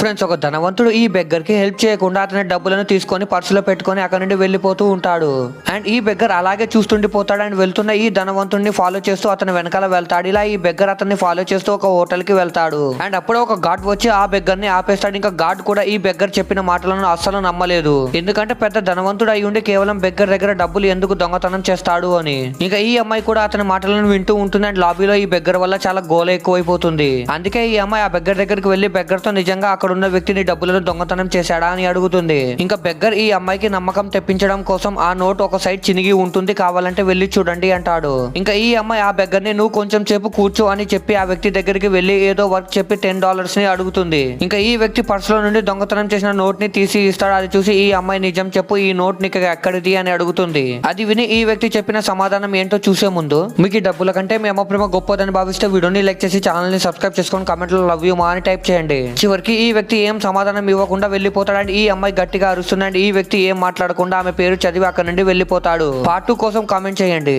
Friends ఒక ధనవంతుడు ఈ బెగ్గర్కి హెల్ప్ చేయకుండా అతని డబ్బులను తీసుకొని పర్సులో పెట్టుకొని అక్కడ నుండి వెళ్ళిపోతూ ఉంటాడు. అండ్ ఈ బెగ్గర్ అలాగే చూస్తుండిపోతాడు అండ్ వెళ్తున్న ఈ ధనవంతుడిని ఫాలో చేస్తూ అతని వెనకాల వెళ్తాడు. ఇలా ఈ బెగ్గర్ అతన్ని ఫాలో చేస్తూ ఒక హోటల్కి వెళ్తాడు. అండ్ అప్పుడే ఒక గార్డ్ వచ్చి ఆ బెగ్గర్ని ఆపేస్తాడు. ఇంకా గార్డ్ కూడా ఈ బెగ్గర్ చెప్పిన మాటలను అస్సలు నమ్మలేదు. ఎందుకంటే పెద్ద ధనవంతుడు అయి ఉండి కేవలం బెగ్గర్ దగ్గర డబ్బులు ఎందుకు దొంగతనం చేస్తాడు అని. ఇంకా ఈ అమ్మాయి కూడా అతని మాటలను వింటూ ఉంటుంది అండ్ లాబీలో ఈ బెగ్గర్ వల్ల చాలా గోల ఎక్కువైపోతుంది. అందుకే ఈ అమ్మాయి ఆ బెగ్గర్ దగ్గరికి వెళ్ళి బెగ్గర్తో నిజంగా అక్కడ ఉన్న వ్యక్తిని డబ్బులను దొంగతనం చేశాడా అని అడుగుతుంది. ఇంకా బెగ్గర్ ఈ అమ్మాయికి నమ్మకం తెప్పించడం కోసం ఆ నోట్ ఒక సైడ్ చినిగి ఉంటుంది కావాలంటే వెళ్ళి చూడండి అంటాడు. ఇంకా ఈ అమ్మాయి ఆ బెగ్గర్ని నువ్వు కొంచెం సేపు కూర్చో అని చెప్పి ఆ వ్యక్తి దగ్గరికి వెళ్ళి ఏదో వర్క్ చెప్పి టెన్ డాలర్స్ని అడుగుతుంది. ఇంకా ఈ వ్యక్తి పర్సులో నుండి దొంగతనం చేసిన నోట్ని తీసి ఇస్తాడు. అది చూసి ఈ అమ్మాయి నిజం చెప్పు ఈ నోట్ నీకు ఎక్కడిది అని అడుగుతుంది. అది విని ఈ వ్యక్తి చెప్పిన సమాధానం ఏంటో చూసే ముందు మీకు డబ్బుల కంటే మీ అమ్మ ప్రేమ గొప్పదని భావిస్తే వీడియోని లైక్ చేసి ఛానల్ని సబ్స్క్రైబ్ చేసుకొని కమెంట్లో లవ్ యూ మా అని టైప్ చేయండి. చివరికి ఈ వ్యక్తి ఏం సమాధానం ఇవ్వకుండా వెళ్ళిపోతాడు ఈ అమ్మాయి గట్టిగా అరుస్తుందండి. ఈ వ్యక్తి ఏం మాట్లాడకుండా ఆమె పేరు చదివి అక్కడ నుండి వెళ్ళిపోతాడు. పార్ట్ టూ కోసం కామెంట్ చేయండి.